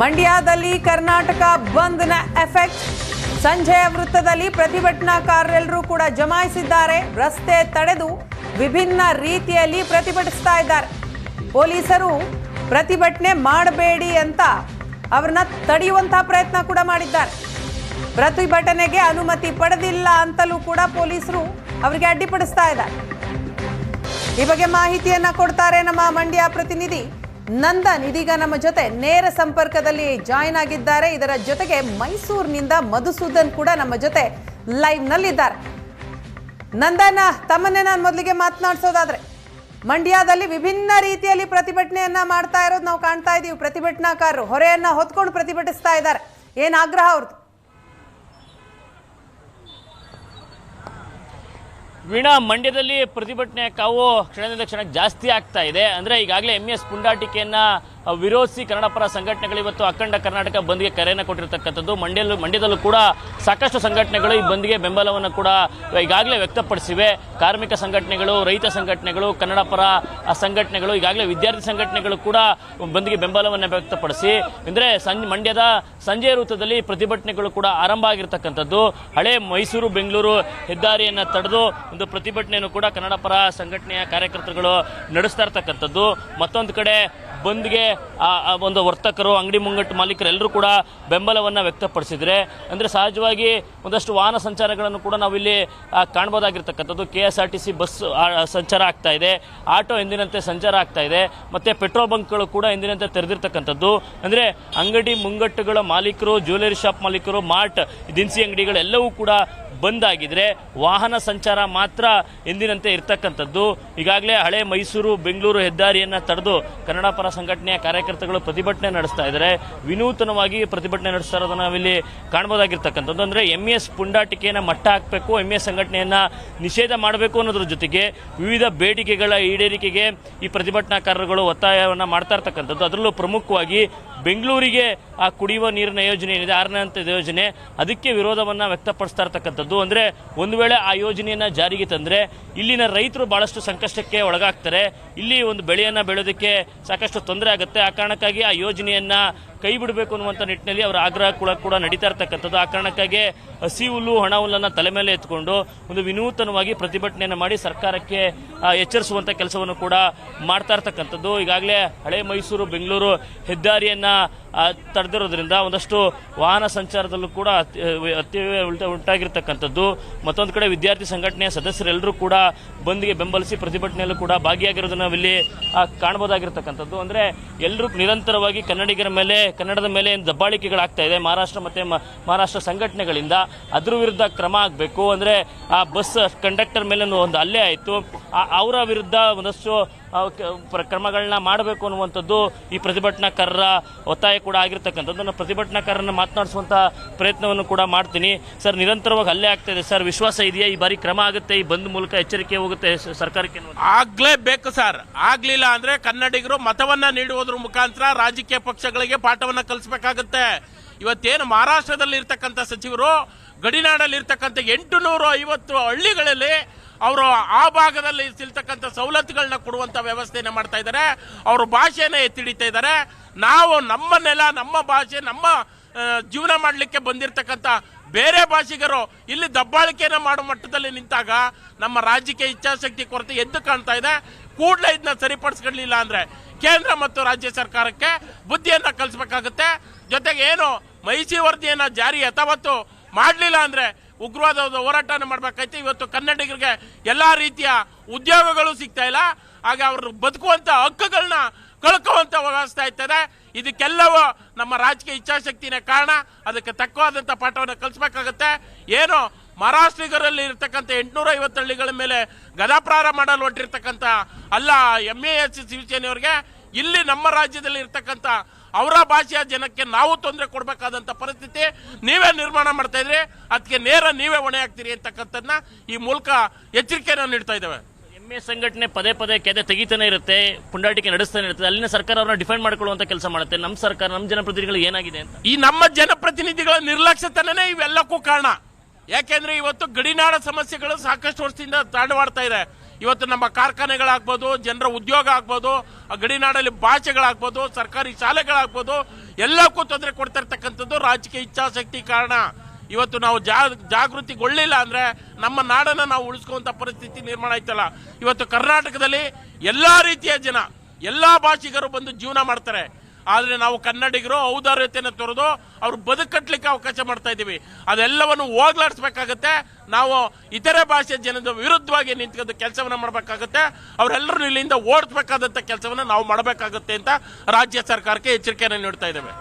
ಮಂಡ್ಯದಲ್ಲಿ ಕರ್ನಾಟಕ ಬಂದ್ನ ಎಫೆಕ್ಟ್. ಸಂಜೆಯ ವೃತ್ತದಲ್ಲಿ ಪ್ರತಿಭಟನಾಕಾರರೆಲ್ಲರೂ ಕೂಡ ಜಮಾಯಿಸಿದ್ದಾರೆ. ರಸ್ತೆ ತಡೆದು ವಿಭಿನ್ನ ರೀತಿಯಲ್ಲಿ ಪ್ರತಿಭಟಿಸ್ತಾ ಇದ್ದಾರೆ. ಪೊಲೀಸರು ಪ್ರತಿಭಟನೆ ಮಾಡಬೇಡಿ ಅಂತ ಅವ್ರನ್ನ ತಡೆಯುವಂತಹ ಪ್ರಯತ್ನ ಕೂಡ ಮಾಡಿದ್ದಾರೆ. ಪ್ರತಿಭಟನೆಗೆ ಅನುಮತಿ ಪಡೆದಿಲ್ಲ ಅಂತಲೂ ಕೂಡ ಪೊಲೀಸರು ಅವರಿಗೆ ಅಡ್ಡಿಪಡಿಸ್ತಾ ಇದ್ದಾರೆ. ಈ ಬಗ್ಗೆ ಮಾಹಿತಿಯನ್ನ ಕೊಡ್ತಾರೆ ನಮ್ಮ ಮಂಡ್ಯ ಪ್ರತಿನಿಧಿ ನಂದನ್ ಇದೀಗ ನಮ್ಮ ಜೊತೆ ನೇರ ಸಂಪರ್ಕದಲ್ಲಿ ಜಾಯಿನ್ ಆಗಿದ್ದಾರೆ. ಇದರ ಜೊತೆಗೆ ಮೈಸೂರಿನಿಂದ ಮಧುಸೂದನ್ ಕೂಡ ನಮ್ಮ ಜೊತೆ ಲೈವ್ ನಲ್ಲಿದ್ದಾರೆ. ನಂದನ್ ತಮ್ಮನ್ನೇ ನಾನು ಮೊದಲಿಗೆ ಮಾತನಾಡಿಸೋದಾದ್ರೆ, ಮಂಡ್ಯದಲ್ಲಿ ವಿಭಿನ್ನ ರೀತಿಯಲ್ಲಿ ಪ್ರತಿಭಟನೆಯನ್ನ ಮಾಡ್ತಾ ಇರೋದು ನಾವು ಕಾಣ್ತಾ ಇದೀವಿ. ಪ್ರತಿಭಟನಾಕಾರರು, ಹೊರೆಯನ್ನ ಹೊತ್ಕೊಂಡು ಪ್ರತಿಭಟಿಸ್ತಾ ಇದ್ದಾರೆ. ಏನ್ ಆಗ್ರಹ ಅವ್ರದ್ದು ವೀಣಾ ಮಂಡ್ಯದಲ್ಲಿ ಪ್ರತಿಭಟನೆ ಕಾವು ಕ್ಷಣದಿಂದ ಕ್ಷಣಕ್ಕೆ ಜಾಸ್ತಿ ಆಗ್ತಾ ಇದೆ. ಅಂದರೆ ಈಗಾಗಲೇ ಎಂ ಎಸ್ ಪುಂಡಾಟಿಕೆಯನ್ನ ವಿರೋಧಿಸಿ ಕನ್ನಡಪರ ಸಂಘಟನೆಗಳು ಇವತ್ತು ಅಖಂಡ ಕರ್ನಾಟಕ ಬಂದ್ಗೆ ಕರೆಯನ್ನು ಕೊಟ್ಟಿರ್ತಕ್ಕಂಥದ್ದು. ಮಂಡ್ಯಲ್ಲೂ ಮಂಡ್ಯದಲ್ಲೂ ಕೂಡ ಸಾಕಷ್ಟು ಸಂಘಟನೆಗಳು ಈ ಬಂದ್ಗೆ ಬೆಂಬಲವನ್ನು ಕೂಡ ಈಗಾಗಲೇ ವ್ಯಕ್ತಪಡಿಸಿವೆ. ಕಾರ್ಮಿಕ ಸಂಘಟನೆಗಳು, ರೈತ ಸಂಘಟನೆಗಳು ಕನ್ನಡಪರ ಸಂಘಟನೆಗಳು, ಈಗಾಗಲೇ ವಿದ್ಯಾರ್ಥಿ ಸಂಘಟನೆಗಳು ಕೂಡ ಬಂದ್ಗೆ ಬೆಂಬಲವನ್ನು ವ್ಯಕ್ತಪಡಿಸಿ. ಅಂದರೆ ಮಂಡ್ಯದ ಸಂಜೆ ವೃತ್ತದಲ್ಲಿ ಪ್ರತಿಭಟನೆಗಳು ಕೂಡ ಆರಂಭ ಆಗಿರ್ತಕ್ಕಂಥದ್ದು. ಹಳೆ ಮೈಸೂರು, ಬೆಂಗಳೂರು ಹೆದ್ದಾರಿಯನ್ನು ತಡೆದು ಒಂದು ಪ್ರತಿಭಟನೆಯನ್ನು ಕೂಡ ಕನ್ನಡಪರ ಸಂಘಟನೆಯ ಕಾರ್ಯಕರ್ತರುಗಳು ನಡೆಸ್ತಾ ಇರ್ತಕ್ಕಂಥದ್ದು. ಮತ್ತೊಂದು ಕಡೆ ಬಂದ್ಗೆ ಒಂದು ವರ್ತಕರು ಅಂಗಡಿ ಮುಂಗಟ್ಟು ಮಾಲೀಕರು ಎಲ್ಲರೂ ಕೂಡ ಬೆಂಬಲವನ್ನು ವ್ಯಕ್ತಪಡಿಸಿದರೆ. ಅಂದರೆ ಸಹಜವಾಗಿ ಒಂದಷ್ಟು ವಾಹನ ಸಂಚಾರಗಳನ್ನು ಕೂಡ ನಾವಿಲ್ಲಿ ಆ, ಕಾಣ್ಬೋದಾಗಿರ್ತಕ್ಕಂಥದ್ದು. K S R T C bus ಸಂಚಾರ ಆಗ್ತಾ ಇದೆ. ಆಟೋ ಎಂದಿನಂತೆ ಸಂಚಾರ ಆಗ್ತಾ ಇದೆ. ಮತ್ತು ಪೆಟ್ರೋಲ್ ಬಂಕ್ಗಳು ಕೂಡ ಎಂದಿನಂತೆ ತೆರೆದಿರ್ತಕ್ಕಂಥದ್ದು. ಅಂದರೆ ಅಂಗಡಿ ಮುಂಗಟ್ಟುಗಳ ಮಾಲೀಕರು ಜ್ಯುವೆಲರಿ ಶಾಪ್ ಮಾಲೀಕರು ಮಾರ್ಟ್ ದಿನಸಿ ಅಂಗಡಿಗಳೆಲ್ಲವೂ ಕೂಡ ಬಂದ್ ಆಗಿದ್ರೆ ವಾಹನ ಸಂಚಾರ ಮಾತ್ರ ಎಂದಿನಂತೆ ಇರ್ತಕ್ಕಂಥದ್ದು. ಈಗಾಗಲೇ ಹಳೆ ಮೈಸೂರು, ಬೆಂಗಳೂರು ಹೆದ್ದಾರಿಯನ್ನು ತಡೆದು ಕನ್ನಡ ಪರ ಸಂಘಟನೆಯ ಕಾರ್ಯಕರ್ತಗಳು ಪ್ರತಿಭಟನೆ ನಡೆಸ್ತಾ ಇದ್ದಾರೆ. ವಿನೂತನವಾಗಿ ಪ್ರತಿಭಟನೆ ನಡೆಸ್ತಾ ಇರೋದನ್ನ ನಾವಿಲ್ಲಿ ಕಾಣ್ಬೋದಾಗಿರ್ತಕ್ಕಂಥದ್ದು ಅಂದರೆ ಎಂ ಎಸ್ ಪುಂಡಾಟಿಕೆಯನ್ನು ಮಟ್ಟ ಹಾಕಬೇಕು ಎಂ ಎಸ್ ಸಂಘಟನೆಯನ್ನು ನಿಷೇಧ ಮಾಡಬೇಕು ಅನ್ನೋದ್ರ ಜೊತೆಗೆ ವಿವಿಧ ಬೇಡಿಕೆಗಳ ಈಡೇರಿಕೆಗೆ ಈ ಪ್ರತಿಭಟನಾಕಾರರುಗಳು ಒತ್ತಾಯವನ್ನು ಮಾಡ್ತಾ ಇರ್ತಕ್ಕಂಥದ್ದು. ಅದರಲ್ಲೂ ಪ್ರಮುಖವಾಗಿ ಬೆಂಗಳೂರಿಗೆ ಆ ಕುಡಿಯುವ ನೀರಿನ ಯೋಜನೆ ಏನಿದೆ ಆರನೇ ಹಂತದ ಯೋಜನೆ, ಅದಕ್ಕೆ ವಿರೋಧವನ್ನು ವ್ಯಕ್ತಪಡಿಸ್ತಾ ಇರ್ತಕ್ಕಂಥದ್ದು. ಅಂದರೆ ಒಂದು ವೇಳೆ ಆ ಯೋಜನೆಯನ್ನು ಜಾರಿಗೆ ತಂದರೆ ಇಲ್ಲಿನ ರೈತರು ಭಾಳಷ್ಟು ಸಂಕಷ್ಟಕ್ಕೆ ಒಳಗಾಗ್ತಾರೆ. ಇಲ್ಲಿ ಒಂದು ಬೆಳೆಯನ್ನು ಬೆಳೆಯೋದಕ್ಕೆ ಸಾಕಷ್ಟು ತೊಂದರೆ ಆಗುತ್ತೆ. ಆ ಕಾರಣಕ್ಕಾಗಿ ಆ ಯೋಜನೆಯನ್ನು ಕೈ ಬಿಡಬೇಕು ಅನ್ನುವಂಥ ನಿಟ್ಟಿನಲ್ಲಿ ಅವರ ಆಗ್ರಹ ಕೂಡ ಕೂಡ ನಡೀತಾ ಇರ್ತಕ್ಕಂಥದ್ದು. ಆ ಕಾರಣಕ್ಕಾಗಿ ಹಸಿ ಹುಲ್ಲು ಹಣ ಹುಲ್ಲನ್ನು ತಲೆ ಮೇಲೆ ಎತ್ಕೊಂಡು ಒಂದು ವಿನೂತನವಾಗಿ ಪ್ರತಿಭಟನೆಯನ್ನು ಮಾಡಿ ಸರ್ಕಾರಕ್ಕೆ ಎಚ್ಚರಿಸುವಂಥ ಕೆಲಸವನ್ನು ಕೂಡ ಮಾಡ್ತಾ ಇರ್ತಕ್ಕಂಥದ್ದು. ಈಗಾಗಲೇ ಹಳೆ ಮೈಸೂರು, ಬೆಂಗಳೂರು ಹೆದ್ದಾರಿಯನ್ನು ತಡೆದಿರೋದ್ರಿಂದ ಒಂದಷ್ಟು ವಾಹನ ಸಂಚಾರದಲ್ಲೂ ಕೂಡ ಅತಿ- ಉಲ್ಟ, ಉಂಟಾಗಿರ್ತಕ್ಕಂಥದ್ದು. ಮತ್ತೊಂದು ಕಡೆ ವಿದ್ಯಾರ್ಥಿ ಸಂಘಟನೆಯ ಸದಸ್ಯರೆಲ್ಲರೂ ಕೂಡ ಬಂದ್ಗೆ ಬೆಂಬಲಿಸಿ ಪ್ರತಿಭಟನೆಯಲ್ಲೂ ಕೂಡ ಭಾಗಿಯಾಗಿರೋದನ್ನ ನಾವಿಲ್ಲಿ ಕಾಣಬಹುದಾಗಿರ್ತಕ್ಕಂಥದ್ದು. ಅಂದರೆ ಎಲ್ಲರೂ ನಿರಂತರವಾಗಿ ಕನ್ನಡಿಗರ ಮೇಲೆ, ಕನ್ನಡದ ಮೇಲೆ ದಬ್ಬಾಳಿಕೆಗಳಾಗ್ತಾ ಇದೆ. ಮಹಾರಾಷ್ಟ್ರ ಮತ್ತು ಮಹಾರಾಷ್ಟ್ರ ಸಂಘಟನೆಗಳಿಂದ ಅದ್ರ ವಿರುದ್ಧ ಕ್ರಮ ಆಗಬೇಕು. ಅಂದರೆ ಆ ಬಸ್ ಕಂಡಕ್ಟರ್ ಮೇಲೆ ಒಂದು ಹಲ್ಲೆ ಆಯಿತು. ಅವರ ವಿರುದ್ಧ ಒಂದಷ್ಟು ಕ್ರಮಗಳನ್ನ ಮಾಡಬೇಕು ಅನ್ನುವಂಥದ್ದು ಈ ಪ್ರತಿಭಟನಾಕಾರರ ಒತ್ತಾಯ ಕೂಡ ಆಗಿರ್ತಕ್ಕಂಥದ್ದು. ನಾನು ಪ್ರತಿಭಟನಾಕಾರರನ್ನ ಮಾತನಾಡಿಸುವಂಥ ಪ್ರಯತ್ನವನ್ನು ಕೂಡ ಮಾಡ್ತೀನಿ. ಸರ್, ನಿರಂತರವಾಗಿ ಹಲ್ಲೆ ಆಗ್ತಾ ಸರ್, ವಿಶ್ವಾಸ ಇದೆಯಾ? ಈ ಬಾರಿ ಕ್ರಮ ಆಗುತ್ತೆ? ಈ ಬಂದ್ ಮೂಲಕ ಎಚ್ಚರಿಕೆ ಹೋಗುತ್ತೆ ಸರ್ಕಾರಕ್ಕೆ ಆಗ್ಲೇಬೇಕು ಸರ್. ಆಗ್ಲಿಲ್ಲ ಅಂದ್ರೆ ಕನ್ನಡಿಗರು ಮತವನ್ನ ನೀಡುವುದ್ರ ಮುಖಾಂತರ ರಾಜಕೀಯ ಪಕ್ಷಗಳಿಗೆ ಪಾಠವನ್ನ ಕಲಿಸಬೇಕಾಗುತ್ತೆ. ಇವತ್ತೇನು ಮಹಾರಾಷ್ಟ್ರದಲ್ಲಿ ಇರ್ತಕ್ಕಂಥ ಸಚಿವರು ಗಡಿನಾಡಲ್ಲಿ ಇರ್ತಕ್ಕಂಥ ಎಂಟು ನೂರ ಐವತ್ತು ಹಳ್ಳಿಗಳಲ್ಲಿ ಅವರು ಆ ಭಾಗದಲ್ಲಿ ಸಿಲ್ತಕ್ಕಂಥ ಸವಲತ್ತುಗಳನ್ನ ಕೊಡುವಂತ ವ್ಯವಸ್ಥೆಯನ್ನ ಮಾಡ್ತಾ ಇದ್ದಾರೆ. ಅವ್ರ ಭಾಷೆನ ಎತ್ತಿಡಿತಾ ಇದ್ದಾರೆ. ನಾವು ನಮ್ಮ ನೆಲ, ನಮ್ಮ ಭಾಷೆ, ನಮ್ಮ ಜೀವನ ಮಾಡಲಿಕ್ಕೆ ಬಂದಿರತಕ್ಕಂಥ ಬೇರೆ ಭಾಷಿಗರು ಇಲ್ಲಿ ದಬ್ಬಾಳಿಕೆನ ಮಾಡೋ ಮಟ್ಟದಲ್ಲಿ ನಿಂತಾಗ ನಮ್ಮ ರಾಜ್ಯಕ್ಕೆ ಇಚ್ಛಾಶಕ್ತಿ ಕೊರತೆ ಎದ್ದು ಕಾಣ್ತಾ ಇದೆ. ಕೂಡಲೇ ಇದನ್ನ ಸರಿಪಡಿಸ್ಕೊಳ್ಳಿಲ್ಲ ಅಂದ್ರೆ ಕೇಂದ್ರ ಮತ್ತು ರಾಜ್ಯ ಸರ್ಕಾರಕ್ಕೆ ಬುದ್ಧಿಯನ್ನ ಕಲಿಸ್ಬೇಕಾಗುತ್ತೆ. ಜೊತೆಗೆ ಏನು ಮೈಸಿ ವರದಿಯನ್ನು ಜಾರಿ ಯಥಾವತ್ತು ಮಾಡಲಿಲ್ಲ ಅಂದ್ರೆ ಉಗ್ರವಾದ ಹೋರಾಟನ ಮಾಡ್ಬೇಕಾಯ್ತು. ಇವತ್ತು ಕನ್ನಡಿಗರಿಗೆ ಎಲ್ಲಾ ರೀತಿಯ ಉದ್ಯೋಗಗಳು ಸಿಗ್ತಾ ಇಲ್ಲ. ಹಾಗೆ ಅವರು ಬದುಕುವಂಥ ಹಕ್ಕುಗಳನ್ನ ಕಳ್ಕುವಂತ ವ್ಯವಸ್ಥೆ ಆಯ್ತದೆ ಇದಕ್ಕೆಲ್ಲವೂ ನಮ್ಮ ರಾಜಕೀಯ ಇಚ್ಛಾಶಕ್ತಿನೇ ಕಾರಣ. ಅದಕ್ಕೆ ತಕ್ಕವಾದಂತ ಪಾಠವನ್ನು ಕಲಿಸ್ಬೇಕಾಗತ್ತೆ. ಏನು ಮಹಾರಾಷ್ಟ್ರಿಗರಲ್ಲಿ ಇರ್ತಕ್ಕಂಥ ಎಂಟುನೂರ ಐವತ್ತು ಹಳ್ಳಿಗಳ ಮೇಲೆ ಗದಾಪ್ರಾರ ಮಾಡಲು ಹೊಟ್ಟಿರ್ತಕ್ಕಂಥ ಅಲ್ಲ ಎಂ ಎ ಎಸ್ ಶಿವಸೇನೆಯವರಿಗೆ, ಇಲ್ಲಿ ನಮ್ಮ ರಾಜ್ಯದಲ್ಲಿ ಇರ್ತಕ್ಕಂಥ ಅವರ ಭಾಷೆಯ ಜನಕ್ಕೆ ನಾವು ತೊಂದರೆ ಕೊಡಬೇಕಾದಂತ ಪರಿಸ್ಥಿತಿ ನೀವೇ ನಿರ್ಮಾಣ ಮಾಡ್ತಾ ಇದ್ರಿ. ಅದಕ್ಕೆ ನೇರ ನೀವೇ ಹೊಣೆ ಆಗ್ತೀರಿ ಅಂತಕ್ಕಂಥದ್ದನ್ನ ಈ ಮೂಲಕ ಎಚ್ಚರಿಕೆಯನ್ನು ನೀಡ್ತಾ ಇದ್ದಾವೆ. ಎಂ ಎ ಸಂಘಟನೆ ಪದೇ ಪದೇ ಕೆದೆ ತೆಗಿತಾನೆ ಇರುತ್ತೆ ಪುಂಡಾಟಿಕೆ ನಡೆಸ್ತಾನೆ ಇರುತ್ತೆ. ಅಲ್ಲಿನ ಸರ್ಕಾರ ಅವ್ರನ್ನ ಡಿಫೆಂಡ್ ಮಾಡ್ಕೊಳ್ಳುವಂತ ಕೆಲಸ ಮಾಡುತ್ತೆ. ನಮ್ಮ ಸರ್ಕಾರ ನಮ್ಮ ಜನಪ್ರತಿನಿಧಿಗಳು ಏನಾಗಿದೆ ಅಂತ. ಈ ನಮ್ಮ ಜನಪ್ರತಿನಿಧಿಗಳ ನಿರ್ಲಕ್ಷ್ಯತನೇ ಇವೆಲ್ಲಕ್ಕೂ ಕಾರಣ. ಯಾಕೆಂದ್ರೆ ಇವತ್ತು ಗಡಿನಾಡ ಸಮಸ್ಯೆಗಳು ಸಾಕಷ್ಟು ವರ್ಷದಿಂದ ತಾಂಡವಾಡ್ತಾ ಇದೆ. ಇವತ್ತು ನಮ್ಮ ಕಾರ್ಖಾನೆಗಳಾಗ್ಬೋದು, ಜನರ ಉದ್ಯೋಗ ಆಗ್ಬೋದು ಗಡಿನಾಡಲ್ಲಿ ಭಾಷೆಗಳಾಗ್ಬೋದು, ಸರ್ಕಾರಿ ಶಾಲೆಗಳಾಗ್ಬೋದು, ಎಲ್ಲಕ್ಕೂ ತೊಂದರೆ ಕೊಡ್ತಾ ಇರ್ತಕ್ಕಂಥದ್ದು ರಾಜಕೀಯ ಇಚ್ಛಾಶಕ್ತಿ ಕಾರಣ. ಇವತ್ತು ನಾವು ಜಾ, ಜಾಗೃತಿಗೊಳ್ಳಿಲ್ಲ ಅಂದ್ರೆ ನಮ್ಮ ನಾಡನ್ನ ನಾವು ಉಳಿಸ್ಕೊಂತ ಪರಿಸ್ಥಿತಿ ನಿರ್ಮಾಣ ಆಯ್ತಲ್ಲ. ಇವತ್ತು ಕರ್ನಾಟಕದಲ್ಲಿ ಎಲ್ಲಾ ರೀತಿಯ ಜನ, ಎಲ್ಲಾ ಭಾಷಿಗರು ಬಂದು ಜೀವನ ಮಾಡ್ತಾರೆ. ಆದ್ರೆ ನಾವು ಕನ್ನಡಿಗರು ಔದಾರ್ಯತೆಯನ್ನು ತೊರೆದು ಅವ್ರು ಬದುಕಟ್ಲಿಕ್ಕೆ ಅವಕಾಶ ಮಾಡ್ತಾ ಇದ್ದೀವಿ. ಅದೆಲ್ಲವನ್ನು ಹೋಗ್ಲಾಡಿಸ್ಬೇಕಾಗತ್ತೆ. ನಾವು ಇತರೆ ಭಾಷೆ ಜನದ ವಿರುದ್ಧವಾಗಿ ನಿಂತ್ಕೊಂಡು ಕೆಲಸವನ್ನು ಮಾಡಬೇಕಾಗತ್ತೆ. ಅವರೆಲ್ಲರೂ ಇಲ್ಲಿಂದ ಓಡಿಸ್ಬೇಕಾದಂಥ ಕೆಲಸವನ್ನು ನಾವು ಮಾಡಬೇಕಾಗುತ್ತೆ ಅಂತ ರಾಜ್ಯ ಸರ್ಕಾರಕ್ಕೆ ಎಚ್ಚರಿಕೆಯನ್ನು ನೀಡ್ತಾ ಇದ್ದೇವೆ.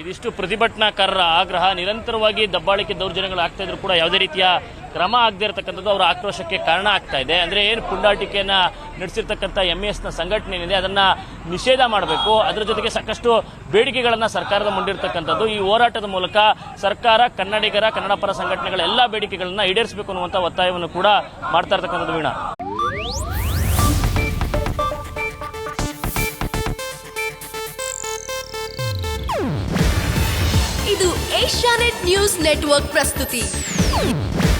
ಇದಿಷ್ಟು ಪ್ರತಿಭಟನಾಕಾರರ ಆಗ್ರಹ ನಿರಂತರವಾಗಿ ದಬ್ಬಾಳಿಕೆ ದೌರ್ಜನ್ಯಗಳು ಆಗ್ತಾ ಇದ್ರು ಕೂಡ ಯಾವುದೇ ರೀತಿಯ ಕ್ರಮ ಆಗದಿರತಕ್ಕಂಥದ್ದು ಅವರ ಆಕ್ರೋಶಕ್ಕೆ ಕಾರಣ ಆಗ್ತಾ ಇದೆ. ಅಂದರೆ ಏನು ಪುಂಡಾಟಿಕೆಯನ್ನು ನಡೆಸಿರ್ತಕ್ಕಂಥ ಎಂ ಎಸ್ನ ಸಂಘಟನೆ ಏನಿದೆ, ಅದನ್ನು ನಿಷೇಧ ಮಾಡಬೇಕು. ಅದರ ಜೊತೆಗೆ ಸಾಕಷ್ಟು ಬೇಡಿಕೆಗಳನ್ನು ಸರ್ಕಾರದ ಮುಂದಿರ್ತಕ್ಕಂಥದ್ದು. ಈ ಹೋರಾಟದ ಮೂಲಕ ಸರ್ಕಾರ, ಕನ್ನಡಿಗರ ಕನ್ನಡ ಪರ ಸಂಘಟನೆಗಳ ಎಲ್ಲ ಬೇಡಿಕೆಗಳನ್ನ ಈಡೇರಿಸಬೇಕು ಅನ್ನುವಂಥ ಒತ್ತಾಯವನ್ನು ಕೂಡ ಮಾಡ್ತಾ ಇರ್ತಕ್ಕಂಥದ್ದು ವೀಣಾ. ಇದು ಏಷ್ಯಾನೆಟ್ ನ್ಯೂಸ್ ನೆಟ್ವರ್ಕ್ ಪ್ರಸ್ತುತಿ.